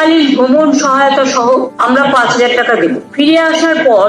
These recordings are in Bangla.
এককালীন ভ্রমণ সহায়তা সহ আমরা পাঁচ হাজার টাকা দেব। ফিরে আসার পর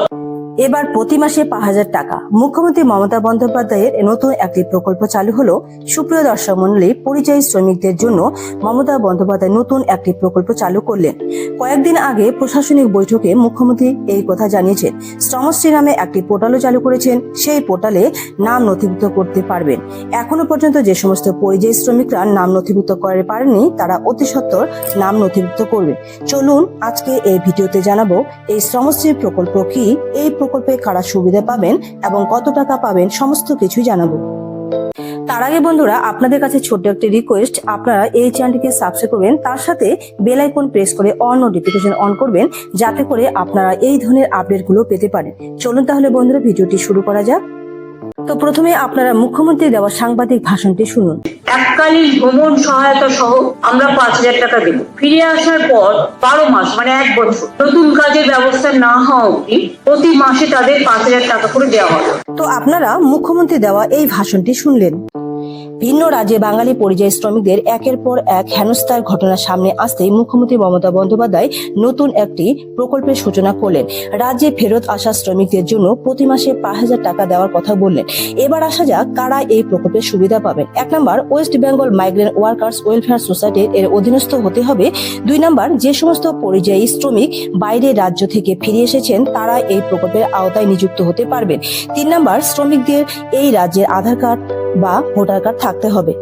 এবার প্রতি মাসে পাঁচ হাজার টাকা। মুখ্যমন্ত্রী মমতা বন্দ্যোপাধ্যায়ের নতুন একটি প্রকল্প চালু হলো। সুপ্রিয় দর্শক মন্ডলী পরিযায়ী শ্রমিকদের জন্য মমতা বন্দ্যোপাধ্যায় নতুন একটি প্রকল্প চালু করলেন। কয়েকদিন আগে প্রশাসনিক বৈঠকে মুখ্যমন্ত্রী এই কথা জানিয়েছেন। শ্রমশ্রী নামে একটি পোর্টালও চালু করেছেন। সেই পোর্টালে নাম নথিভুক্ত করতে পারবেন। এখনও পর্যন্ত যে সমস্ত পরিযায়ী শ্রমিকরা নাম নথিভুক্ত করতে পারেনি তারা অতি সত্বর নাম নথিভুক্ত করবে। চলুন আজকে এই ভিডিওতে জানাব, এই শ্রমশ্রী প্রকল্প কি? এই প্রকল্পে কারা সুবিধা পাবেন এবং কত টাকা পাবেন সমস্ত কিছুই জানাব। তার আগে বন্ধুরা, আপনাদের কাছে ছোট্ট একটি রিকোয়েস্ট আপনারা এই চ্যানেলটিকে সাবস্ক্রাইব করবেন, তার সাথে বেল আইকন প্রেস করে অন নোটিফিকেশন অন করবেন, যাতে করে আপনারা এই ধরনের আপডেটগুলো পেতে পারেন। চলুন তাহলে বন্ধুরা, ভিডিওটি শুরু করা যাক। তো প্রথমে আপনারা মুখ্যমন্ত্রী দেওয়া সাংবাদিক ভাষণটি শুনুন। এককালীন ভ্রমণ সহায়তা সহ আমরা পাঁচ হাজার টাকা দেব। ফিরে আসার পর বারো মাস মানে এক বছর নতুন কাজের ব্যবস্থা না হওয়া অব্দি প্রতি মাসে তাদের পাঁচ হাজার টাকা করে দেওয়া হবে। তো আপনারা মুখ্যমন্ত্রী দেওয়া এই ভাষণটি শুনলেন। ভিন্ন রাজ্যে বাঙালি পরিযায়ী শ্রমিকদের একের পর এক হেনস্থার ঘটনা সামনে আসতেই মুখ্যমন্ত্রী মমতা বন্দ্যোপাধ্যায় নতুন একটি প্রকল্পের সূচনা করলেন। রাজ্যে ফেরত আসা শ্রমিকদের জন্য প্রতি মাসে পাঁচ হাজার টাকা দেওয়ার কথা বললেন। এবার আসা যাক কারা এই প্রকল্পের সুবিধা পাবেন। এক নম্বর, West Bengal migrant workers welfare সোসাইটির এর অধীনস্থ হতে হবে। দুই নম্বর, যে সমস্ত পরিযায়ী শ্রমিক বাইরের রাজ্য থেকে ফিরে এসেছেন, তারা এই প্রকল্পের আওতায় নিযুক্ত হতে পারবেন। তিন নম্বর, শ্রমিকদের এই রাজ্যের আধার কার্ড বা ভোটার কার্ড থাকতে হবে।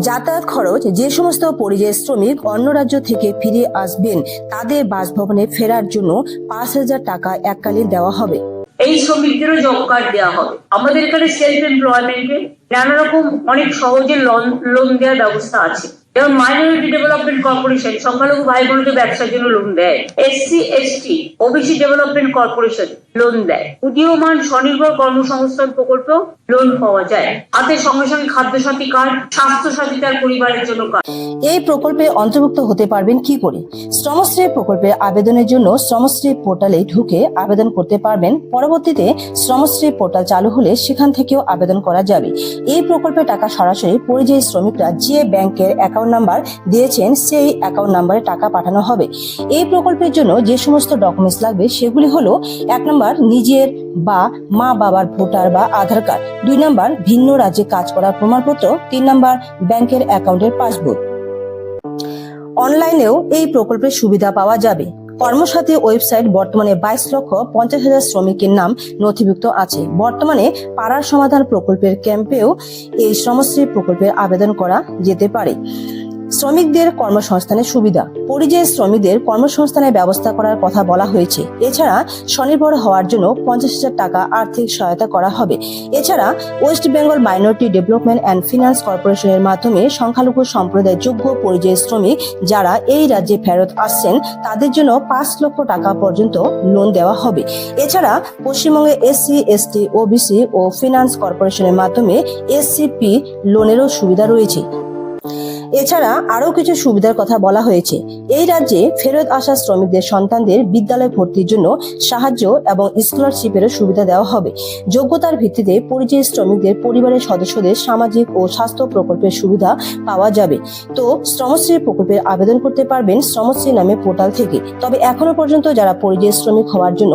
যাতায়াত খরচ, যে সমস্ত পরিযায়ী শ্রমিক অন্য রাজ্য থেকে ফিরে আসবেন, তাদের বাসভবনে ফেরার জন্য পাঁচ হাজার টাকা এককালীন দেওয়া হবে। এই শ্রমিকদেরও জব কার্ড দেওয়া হবে। আমাদের এখানে সেলফ এমপ্লয়মেন্টে নানা রকম অনেক সহজে লোন লোন দেওয়ার ব্যবস্থা আছে। যেমন মাইনরিটি ডেভেলপমেন্ট কর্পোরেশন সংখ্যালঘু ভাই বোনকে ব্যবসার জন্য লোন দেয়। SC ST OBC development corporation loan দেয়। উদীয়মান স্বনির্ভর কর্মসংস্থান প্রকল্প লোন পাওয়া যায়। হাতে সঙ্গে সঙ্গে খাদ্যসাথী কার্ড স্বাস্থ্য সাথী তার পরিবারের জন্য কার্ড। এই প্রকল্পে অন্তর্ভুক্ত হতে পারবেন কি করে? শ্রমশ্রী প্রকল্পের আবেদনের জন্য শ্রমশ্রী পোর্টালে ঢুকে আবেদন করতে পারবেন। পরবর্তীতে শ্রমশ্রী পোর্টাল চালু হলে সেখান থেকেও আবেদন করা যাবে। এই প্রকল্পে টাকা সরাসরি পরিযায়ী শ্রমিকরা যে ব্যাংকের অ্যাকাউন্ট নাম্বার দিয়েছেন, সেই অ্যাকাউন্ট নাম্বারে টাকা পাঠানো হবে। এই প্রকল্পের জন্য যে সমস্ত ডকুমেন্টস লাগবে, সেগুলি হলো, এক নম্বর নিজের বা মা বাবার ভোটার বা আধার কার্ড, দুই নম্বর ভিন্ন রাজ্যে কাজ করার প্রমাণপত্র, তিন নম্বর ব্যাংকের অ্যাকাউন্টের পাসবুক। অনলাইনেও এই প্রকল্পের সুবিধা পাওয়া যাবে। কর্মসাথী ওয়েবসাইট বর্তমানে বাইশ লক্ষ পঞ্চাশ হাজার শ্রমিকের নাম নথিভুক্ত আছে। বর্তমানে পাড়ার সমাধান প্রকল্পের ক্যাম্পেও এই শ্রমশ্রী প্রকল্পের আবেদন করা যেতে পারে। শ্রমিকদের কর্মসংস্থানের সুবিধা। পরিযায়ী শ্রমিকদের কর্মসংস্থানের ব্যবস্থা করার কথা বলা হয়েছে। এছাড়া স্বনির্ভর হওয়ার জন্য পঞ্চাশ হাজার টাকা আর্থিক সহায়তা করা হবে। এছাড়া West Bengal minority development and finance কর্পোরেশনের মাধ্যমে সংখ্যালঘু সম্প্রদায়ের যোগ্য পরিযায়ী শ্রমিক যারা এই রাজ্যে ফেরত আসছেন, তাদের জন্য পাঁচ লক্ষ টাকা পর্যন্ত লোন দেওয়া হবে। এছাড়া পশ্চিমবঙ্গে এসসি, এসটি, ওবিসি ও ফিনান্স কর্পোরেশনের মাধ্যমে এসসিপি লোনেরও সুবিধা রয়েছে। এছাড়া আরও কিছু সুবিধার কথা বলা হয়েছে। এই রাজ্যে ফেরত আসা শ্রমিকদের সন্তানদের বিদ্যালয় ভর্তির জন্য সাহায্য এবং স্কলারশিপেরও সুবিধা দেওয়া হবে। যোগ্যতার ভিত্তিতে পরিযায়ী শ্রমিকদের পরিবারের সদস্যদের সামাজিক ও স্বাস্থ্য প্রকল্পের সুবিধা পাওয়া যাবে। তো শ্রমশ্রী প্রকল্পের আবেদন করতে পারবেন শ্রমশ্রী নামে পোর্টাল থেকে। তবে এখনও পর্যন্ত যারা পরিযায়ী শ্রমিক হওয়ার জন্য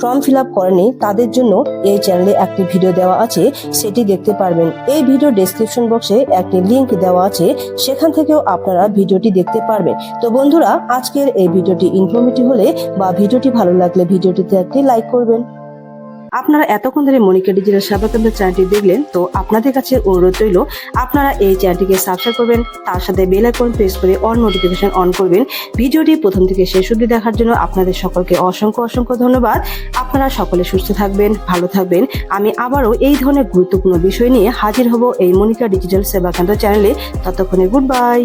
ফর্ম ফিল আপ করেনি তাদের জন্য এই চ্যানেলে একটি ভিডিও দেওয়া আছে, সেটি দেখতে পারবেন। এই ভিডিও ডেসক্রিপশন বক্সে একটি লিংক দেওয়া আছে সেখান থেকেও আপনারা ভিডিওটি দেখতে পারবেন। তো বন্ধুরা, আজকের এই ভিডিওটি ইনফরমেটিভ হলে বা ভিডিওটি ভালো লাগলে ভিডিওটিতে একটি লাইক করবেন। আপনারা এতক্ষণ ধরে মনিকা ডিজিটাল সেবা কেন্দ্র চ্যানেলটি দেখলেন, তো আপনাদের কাছে অনুরোধ রইল, আপনারা এই চ্যানেলটিকে সাবস্ক্রাইব করবেন, তার সাথে বেল আইকন প্রেস করে অন নোটিফিকেশন অন করবেন। ভিডিওটি প্রথম থেকে শেষ অবধি দেখার জন্য আপনাদের সকলকে অসংখ্য অসংখ্য ধন্যবাদ। আপনারা সকলে সুস্থ থাকবেন, ভালো থাকবেন। আমি আবারও এই ধরনের গুরুত্বপূর্ণ বিষয় নিয়ে হাজির হব এই মনিকা ডিজিটাল সেবা কেন্দ্র চ্যানেলে। ততক্ষণে গুড বাই